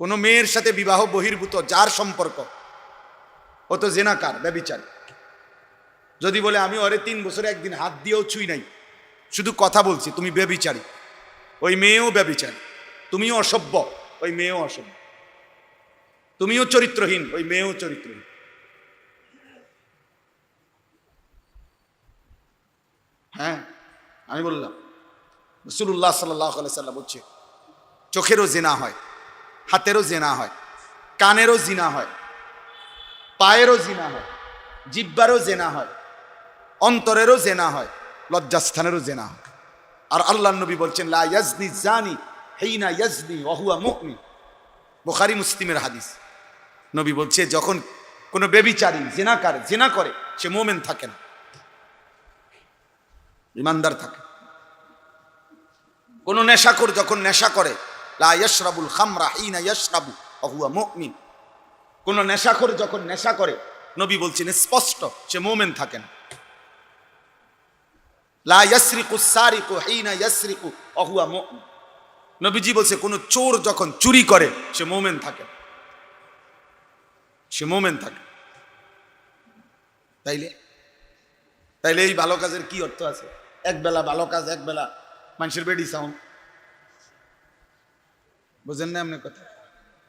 কোনো মেয়ের সাথে বিবাহ বহির্ভূত, যার সম্পর্ক, ও তো জেনাকার, ব্যবিচার। যদি বলে, আমি ওরে তিন বছরে একদিন হাত দিয়েও ছুই নাই, শুধু কথা বলছি, তুমি ব্যবিচারী। ওই মেয়েও ব্যবিচারী, তুমিও অসভ্য, ওই মেয়েও অসভ্য। তুমিও চরিত্রহীন, ওই মেয়েও চরিত্রহীন। হ্যাঁ আমি বললাম রসুল্লাহ সাল্লাহ সাল্লাম বলছে, চোখেরও জেনা হয় হাতেরও জেনা হয়, কানেরও জিনা হয়, পায়েরও জিনা হয়, জিব্বারও জেনা হয়, অন্তরেরও জেনা হয়, লজ্জাস্থানেরও জেনা হয়। আর আল্লাহ নবী বলছেন, লা জানি হেইনা ইয়াজনি অহুয়া মুমিন। বুখারী, মুসলিমের হাদিস। নবী বলছে, যখন কোনো বেবিচারী জেনাকার জেনা করে, সে মোমেন থাকে না। ইমানদার থাকে। কোন নেশাখোর যখন নেশা করে লা ইয়াশরাবুল খামরা হিনা ইয়াশরাবু, ওহুয়া মুমিন। কোন নেশাখোর যখন নেশা করে, নবী বলছেন, স্পষ্ট, সে মোমেন থাকেন লা ইয়াসরিকু সারিকু হিনা ইয়াসরিকু, ওহুয়া মুমিন। নবীজি বলছে, কোন চোর যখন চুরি করে, সে মোমেন থাকে সে মোমেন থাকে তাইলে? তাইলে এই ভালো কাজের কি অর্থ আছে? এক বেলা ভালো কাজ, এক বেলা মানুষের বেডি সাউন্ড বুঝেন না এমনি কথা?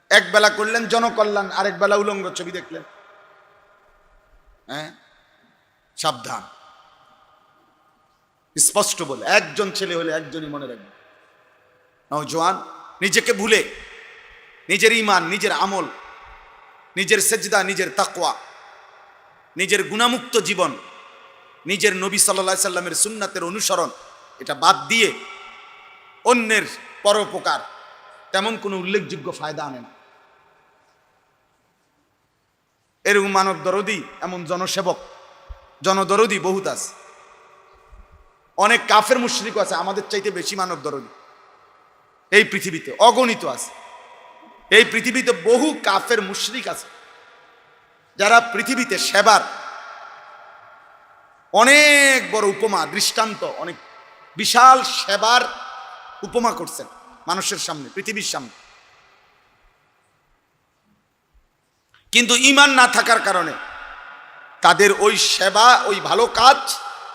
এক বেলা করলেন জনকল্যাণ, আরেক বেলা উলঙ্গ ছবি দেখলেন। হ্যাঁ? সাবধান। স্পষ্ট বলে, একজন ছেলে হলে একজনই মনে রাখবে। নওজোয়ান নিজেকে ভুলে, নিজের ইমান নিজের আমল, নিজের সেজদা, নিজের তাকওয়া, নিজের গুণামুক্ত জীবন, নিজের নবী সাল্লা সাল্লামের সুন্নাতের অনুসরণ, এটা বাদ দিয়ে অন্যের পরোপকার তেমন কোনো উল্লেখযোগ্য ফায়দা আনে না। এরকম মানব দরদি, এমন জনসেবক, জনদরদি বহুত আছে। অনেক কাফের মুশ্রিক আছে, আমাদের চাইতে বেশি মানব দরদি। এই পৃথিবীতে অগণিত আছে। এই পৃথিবীতে বহু কাফের মুশরিক আছে, যারা পৃথিবীতে সেবার অনেক বড় উপমা, দৃষ্টান্ত, অনেক বিশাল সেবার উপমা করছেন। মানুষের সামনে, পৃথিবীর সামনে। কিন্তু ইমান না থাকার কারণে তাদের ওই সেবা, ওই ভালো কাজ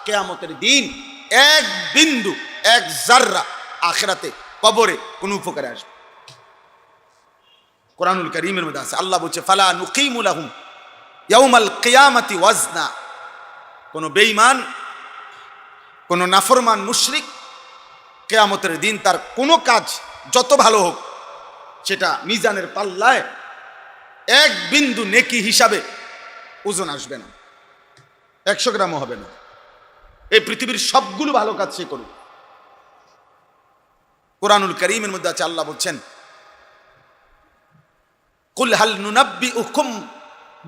কেয়ামতের দিন এক বিন্দু, এক জাররা আখেরাতে, কবরে কোনো উপকারে আসবে। কোরআনুল করিমের মধ্যে আছে, আল্লাহ বলছে, ফালা নুকিমুল আহম ইয়াউমাল কিয়ামাতি ওয়াজনা। কোনো বেঈমান, কোনো নাফরমান মুশরিক কেয়ামতের দিন তার কোনো কাজ যত ভালো হোক, সেটা মিজানের পাল্লায় এক বিন্দু নেকি হিসাবে ওজন আসবে না, একশো গ্রামও হবে না। এই পৃথিবীর সবগুলো ভালো কাজ সে করুক। কোরআনুল করিমের মধ্যে আছে, আল্লাহ বলছেন, কুল নুনাব্বি উকুম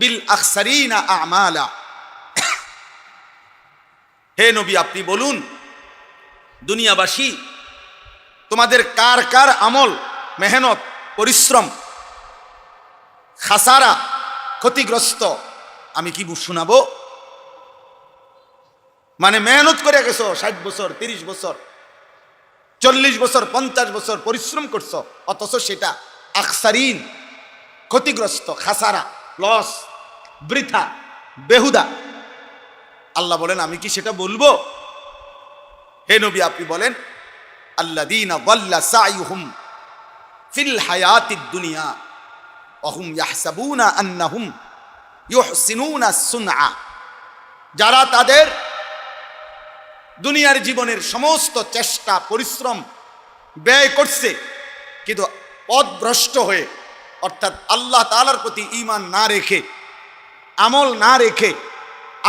বিল আখসারিনা আমালা। হে নবী, আপনি বলুন দুনিয়াবাসী, তোমাদের কার কার আমল, মেহনত, পরিশ্রম, খাসারা ক্ষতিগ্রস্ত, আমি কি শোনাবো? মানে মেহনত করে গেছো, ষাট বছর, তিরিশ বছর, চল্লিশ বছর, পঞ্চাশ বছর পরিশ্রম করছ, অথচ সেটা আকসারিন ক্ষতিগ্রস্ত, খাসারা, লস, বৃথা, বেহুদা। আল্লাহ বলেন, আমি কি সেটা বলব? হে নবী, আপনি বলেন আল্লাদিনা ফিল হায়াতিদ দুনিয়া অহুম ইয়াহসাবুনা আন্নাহুম ইউহসিনুনা সুনআ। যারা তাদের দুনিয়ার জীবনের সমস্ত চেষ্টা, পরিশ্রম ব্যয় করছে, কিন্তু পথভ্রষ্ট হয়ে, অর্থাৎ আল্লাহ তালার প্রতি ইমান না রেখে, আমল না রেখে,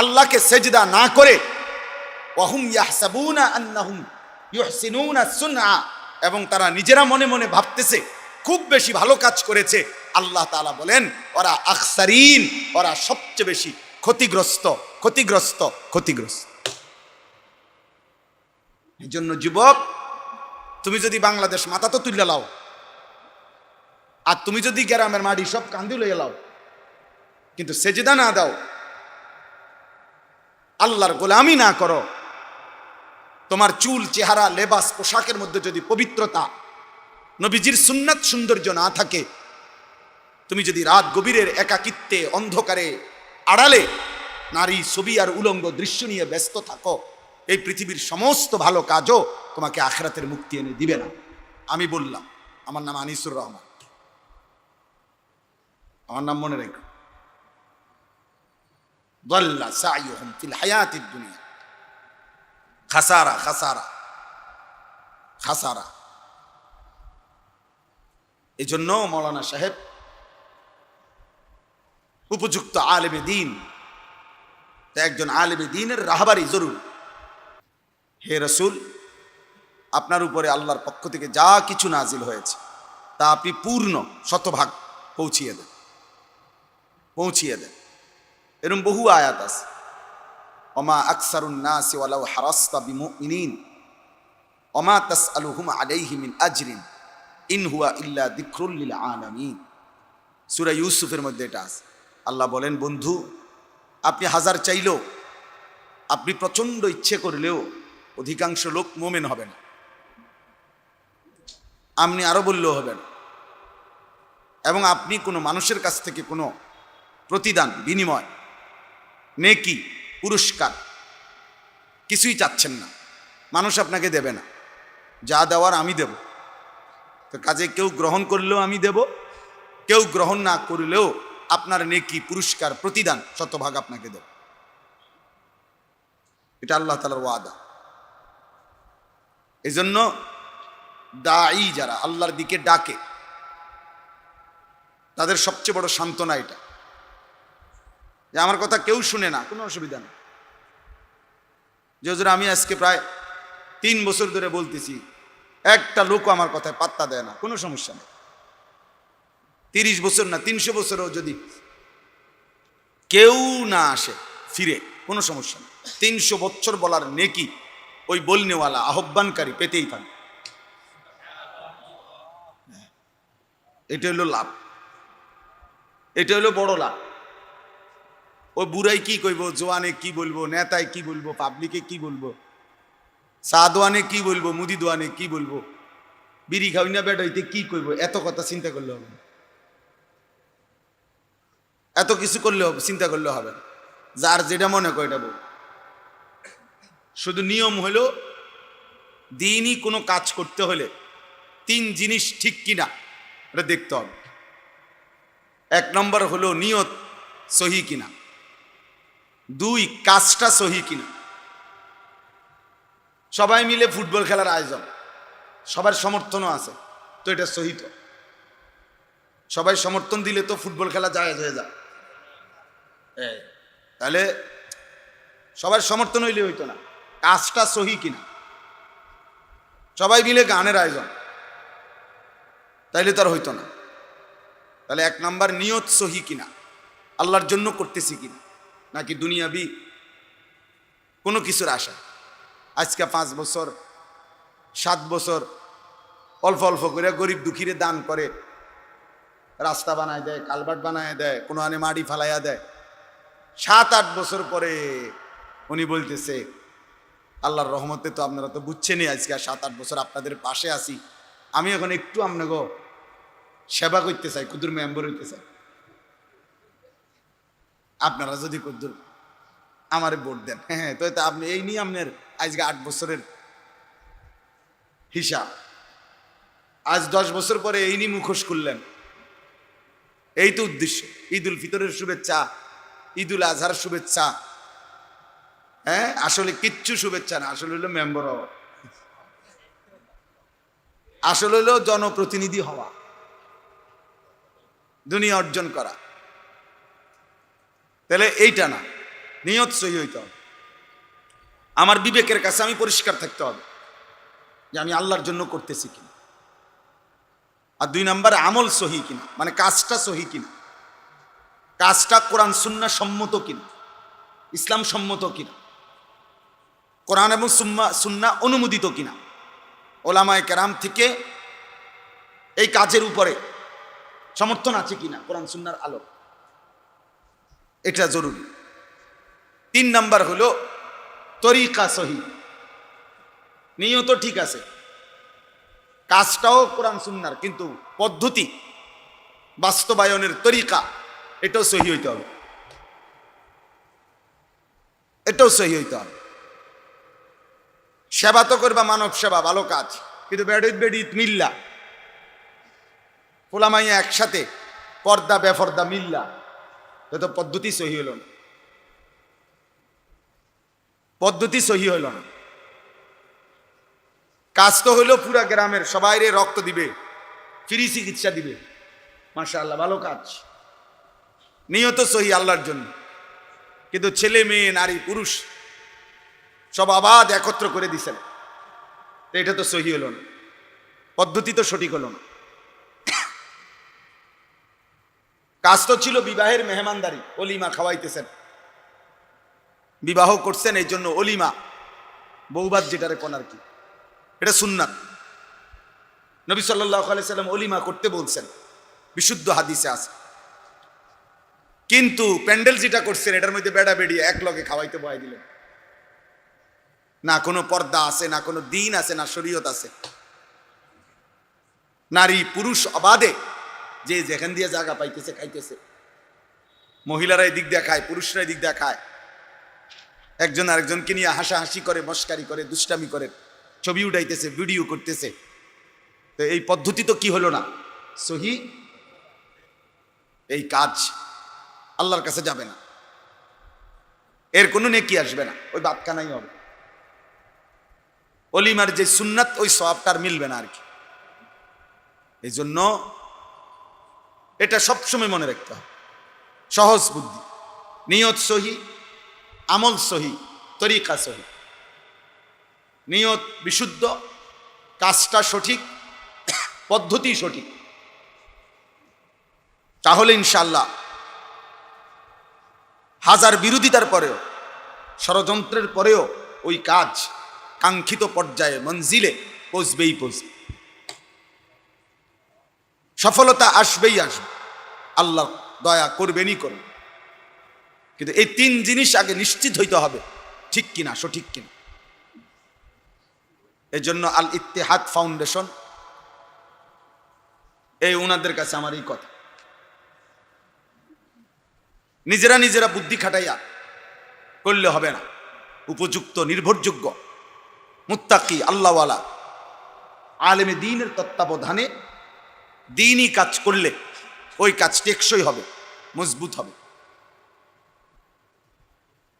আল্লাহকে সেজদা না করে ওহুম ইয়াহসাবুনা আন্নাহুম ইউহসিনুনা সুনআ। এবং তারা নিজেরা মনে মনে ভাবতেছে, খুব বেশি ভালো কাজ করেছে। আল্লাহ তাআলা বলেন, ওরা আকসারিন ওরা সবচেয়ে বেশি ক্ষতিগ্রস্ত ক্ষতিগ্রস্ত ক্ষতিগ্রস্ত। এই জন্য যুবক, তুমি যদি বাংলাদেশ মাথা তো তুলে লাও। আর তুমি যদি গ্রামের মাটি সব কান্দি লইয়ে লাও। কিন্তু সেজেদা না দাও। আল্লাহর গোলামি না করো। তোমার চুল, চেহারা, লেবাস, পোশাকের মধ্যে যদি পবিত্রতা, নবীজির সুন্নাত সৌন্দর্য না থাকে, তুমি যদি রাত গভীরের একাকিত্বে, অন্ধকারে আড়ালে নারী ছবি আর উলঙ্গ দৃশ্য নিয়ে ব্যস্ত থাকো, এই পৃথিবীর সমস্ত ভালো কাজও তোমাকে আখরাতের মুক্তি এনে দিবে না। আমি বললাম, আমার নাম আনিসুর রহমান। আমার নাম মনে রেখো। দল্লা সাইয়ুহুম ফিল হায়াতিদ দুনিয়া। খাসারা খাসারা খাসারা এই জন্য মৌলানা সাহেব উপযুক্ত আলেমে দিন, তা একজন আলেমে দিনের রাহবারি জরুর। হে রসুল, আপনার উপরে আল্লাহর পক্ষ থেকে যা কিছু নাজিল হয়েছে, তা আপনি পূর্ণ শতভাগ পৌঁছিয়ে দেন। পৌঁছিয়ে দেন। এরকম বহু আয়াত আছে। অমা আকসারুন নাসি ওয়ালাউ হারাস্তা বিমুমিনিন। অমা তাসআলুহুম আলাইহি মিন আজরিন। ইন হুয়া ইল্লা যিকরুল লিল আলামিন। সূরা ইউসুফের মধ্যে এটা আছে। আল্লাহ বলেন, বন্ধু, আপনি হাজার চাইলেও, আপনি প্রচণ্ড ইচ্ছে করলেও অধিকাংশ লোক মোমেন হবে না। আপনি আরও বললেও হবে না। এবং আপনি কোনো মানুষের কাছ থেকে কোনো প্রতিদান, বিনিময়, নেকি পুরস্কার। কিছুই চাচ্ছেন না। মানুষ আপনাকে দেবে না। যা দেওয়ার আমি দেব। তো কাজে কেউ গ্রহণ করলেও আমি দেব, কেউ গ্রহণ না করলেও আপনার নেকি, পুরস্কার, প্রতিদান শতভাগ আপনাকে দেব। এটা আল্লাহ তালার ওয়াদা। এই জন্য দায়ী যারা, আল্লাহর দিকে ডাকে, তাদের সবচেয়ে বড় সান্ত্বনা এটা। যে আমার কথা কেউ শুনে না, কোনো অসুবিধা নেই। যে হুজুর, আমি আজকে প্রায় তিন বছর ধরে বলতেছি, একটা লোক আমার কথায় পাত্তা দেয় না, কোনো সমস্যা নেই। তিরিশ বছর না, তিনশো বছরও যদি কেউ না আসে ফিরে, কোনো সমস্যা নেই। তিনশো বছর বলার নেকি ওই বলনেওয়ালা, আহ্বানকারী পেতেই থাকবে এটা হলো লাভ। এটা হলো বড় লাভ। ও বুড়াই কি কইব, জোয়ানে কি বলব, নেতায় কি বলব, পাবলিকে কি বলব? চা দোয়ানে কি বলব মুদি দোয়ানে কি বলব? বিড়ি খাওয়াই না বেড হইতে কি কইব? এত কথা চিন্তা করলে হবে এত কিছু করলে হবে, চিন্তা করলে হবে যার যেটা মনে করে এটা বল। শুধু নিয়ম হলো, দিনই কোনো কাজ করতে হলে তিন জিনিস ঠিক কিনা, এটা দেখতে হবে। এক নম্বর হলো নিয়ত সহি কিনা। দুই কাজটা সহি কিনা। সবাই মিলে ফুটবল খেলার আয়োজন। সবার সমর্থনও আছে তো এটা সহি তো। সবাই সমর্থন দিলে তো ফুটবল খেলা যায় হয়ে যায়। এই, তাহলে সবার সমর্থন হইলে হইতো না কাজটা সহি কিনা। সবাই মিলে গানের আয়োজন তাইলে তার হইতো না। তাহলে এক নাম্বার নিয়ত সহি কিনা আল্লাহর জন্য করতেছি কিনা। নাকি দুনিয়াবি? কোনো কিছুর আশা। আজকে পাঁচ বছর, সাত বছর, অল্প অল্প করে গরিব দুঃখীরে দান করে, রাস্তা বানায় দেয়, কালভার্ট বানায় দেয় কোনো আনে মাটি ফালাইয়া দেয়। সাত, আট বছর পরে উনি বলতেছে, আল্লাহর রহমতে তো আপনারা তো বুঝছেনই আজকে সাত, আট বছর আপনাদের পাশে আছি। আমি এখন একটু আপনাকে সেবা করতে চাই, কুদুর মেম্বার হইতে চাই। আপনারা যদি কুদুর আমারে ভোট দেন। হ্যাঁ হ্যাঁ তো আপনি এই নিয়ে আপনার আজকে আট বছরের হিসাব। আজ দশ বছর পরে এই নিয়ে মুখোশ করলেন এই তো উদ্দেশ্য। ঈদ উল ফিতরের শুভেচ্ছা ঈদ উল আজহার শুভেচ্ছা। হ্যাঁ আসলে কিচ্ছু শুভেচ্ছা না, আসলে হলো মেম্বার হওয়া। আসলে হলো জনপ্রতিনিধি হওয়া। দুনিয়া অর্জন করা। তাহলে এইটা না। নিয়ত সহি হইতে হবে। আমার বিবেকের কাছে আমি পরিষ্কার থাকতে হবে যে আমি আল্লাহর জন্য করতেছি কিনা। আর দুই নাম্বার আমল সহি কিনা মানে কাজটা সহি কিনা। কাজটা কোরআন সুন্না সম্মত কিনা, ইসলাম সম্মত কিনা। কোরআন এবং সুম্মা সুন্না অনুমোদিত কিনা। ওলামায় কেরাম থেকে এই কাজের উপরে সমর্থন আছে কিনা কোরআন সুন্নার আলো এটা জরুরি। তিন নাম্বার হলো তরিকা সহি। নিয়ত ঠিক আছে। কাজটাও কোরআন সুন্নার, কিন্তু পদ্ধতি, বাস্তবায়নের তরিকা, এটাও সহি হইতে হবে। এটাও সহি হইতে হবে। সেবা তো করবা, মানব সেবা, ভালো কাজ। কিন্তু বেডিত বেডিত মিল্লা। পোলামাইয়া একসাথে পর্দা বেফর্দা মিল্লা। তো পদ্ধতি সহি হইল না। পদ্ধতি সহি হইল না। কাজ তো হইল পুরা গ্রামের সবাই রে রক্ত দিবে, ফ্রি চিকিৎসা দিবে। মাসা আল্লাহ ভালো কাজ। নিয়ত সহি আল্লাহর জন্য। কিন্তু ছেলে, মেয়ে, নারী, পুরুষ, সব আবাদ একত্র করে দিছেন এটা তো সহি হলো না। পদ্ধতি তো সঠিক হলো না। কাজ তো ছিল বিবাহের মেহমানদারি, অলিমা খাওয়াইতেছেন। বিবাহ করছেন এই জন্য অলিমা। বৌবাদ যেটারে কোন আর কি। এটা সুন্নাত। নবী সাল্লাহ সাল্লাম অলিমা করতে বলছেন। বিশুদ্ধ হাদিসে আছে। কিন্তু প্যান্ডেল যেটা করছেন, এটার মধ্যে বেড়া বেড়িয়ে এক লগে খাওয়াইতে বয় দিলেন। না কোনো পর্দা আছে, না কোনো দিন আছে, না শরীয়ত আছে। নারী পুরুষ অবাধে যে যেখান দিয়ে জায়গা পাইতেছে, খাইতেছে। মহিলারা এই দিক দিয়ে খায়, পুরুষরা এই দিক দিয়ে খায়। একজন আরেকজনকে নিয়ে হাসাহাসি করে, মস্কারি করে, দুষ্টামি করে, ছবি উঠাইতেছে, ভিডিও করতেছে। তো এই পদ্ধতি তো কি হলো না? সহি? এই কাজ আল্লাহর কাছে যাবে না। এর কোনো নেকি আসবে না। ওই বাপখানাই হবে। অলিমার যে সুন্নাত, ওই সবটার মিলবে না আর কি। এই জন্য এটা সবসময় মনে রাখতে হবে। সহজ বুদ্ধি। নিয়ত সহি, আমল সহি, তরিকা সহি। নিয়ত বিশুদ্ধ, কাজটা সঠিক, পদ্ধতি সঠিক। তাহলে ইনশাল্লাহ হাজার বিরোধিতার পরেও, ষড়যন্ত্রের পরেও ওই কাজ কাঙ্ক্ষিত পর্যায়ে, মঞ্জিলে পৌঁছবেই পৌঁছবে। সফলতা আসবেই আসবে। আল্লাহ দয়া করবেনই করবে কিন্তু এই তিন জিনিস আগে নিশ্চিত হইতে হবে, ঠিক কিনা, সঠিক কিনা। এই জন্য আল ইত্তেহাদ ফাউন্ডেশন, এই ওনাদের কাছে আমার এই কথা। নিজেরা নিজেরা বুদ্ধি খাটাইয়া করলে হবে না। উপযুক্ত, নির্ভরযোগ্য, মুত্তাকি, আল্লাহওয়ালা, আলেমে দিনের তত্ত্বাবধানে দিনই কাজ করলে ওই কাজ টেকসই হবে মজবুত হবে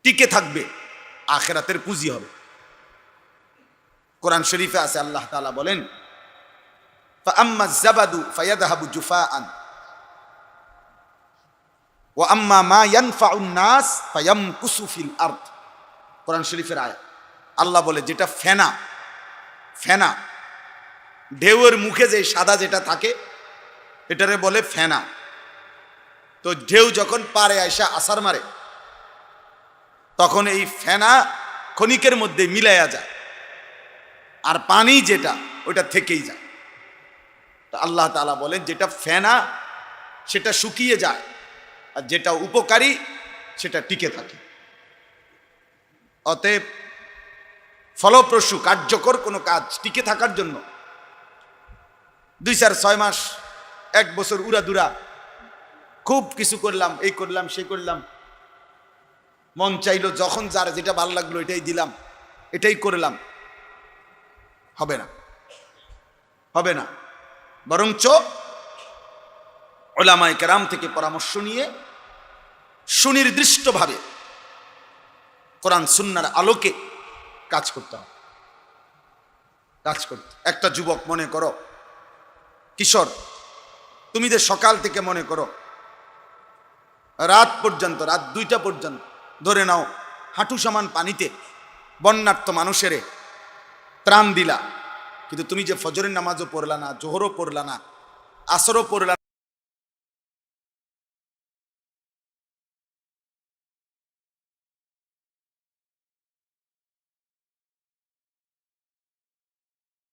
টিকে থাকবে আখেরাতের পুঁজি হবে কোরআন শরীফে আছে আল্লাহ তাআলা বলেন فأما الزبد فيذهب جفاء وأما ما ينفع الناس فيمكث في الأرض কোরআন শরীফের আয়া আল্লাহ বলে যেটা ফেনা ফেনা ঢেউয়ের মুখে যে সাদা যেটা থাকে এটারে বলে ফেনা। তো ঢেউ যখন পারে আয়সা আসার মারে, তখন এই ফেনা ক্ষণিকের মধ্যে মিলাইয়া যায়। আর পানি যেটা, ওটা থেকেই যায়। আল্লাহ তালা বলেন, যেটা ফেনা, সেটা শুকিয়ে যায়, আর যেটা উপকারী, সেটা টিকে থাকে। অতএব ফলপ্রসূ, কার্যকর কোনো কাজ টিকে থাকার জন্য দুই চার ছয় মাস এক বছর উড়াদুরা খুব কিছু করলাম, এই করলাম, সে করলাম। মন চাইলো যখন যার যেটা ভালো লাগল এটাই দিলাম, এটাই করলাম। হবে না। হবে না। বরঞ্চ ওলামায় কেরাম থেকে পরামর্শ নিয়ে সুনির্দিষ্টভাবে কোরআন সুন্নার আলোকে কাজ করতে হবে। কাজ করতে। একটা যুবক মনে করো, কিশোর তুমি যে সকাল থেকে মনে করো, রাত পর্যন্ত, রাত দুইটা পর্যন্ত ধরে নাও, হাঁটু সমান পানিতে বন্যার্থ মানুষের ত্রাণ দিলা। কিন্তু তুমি যে ফজরের নামাজও পড়লা না, জোহরও পড়লা না, আসরও পড়লা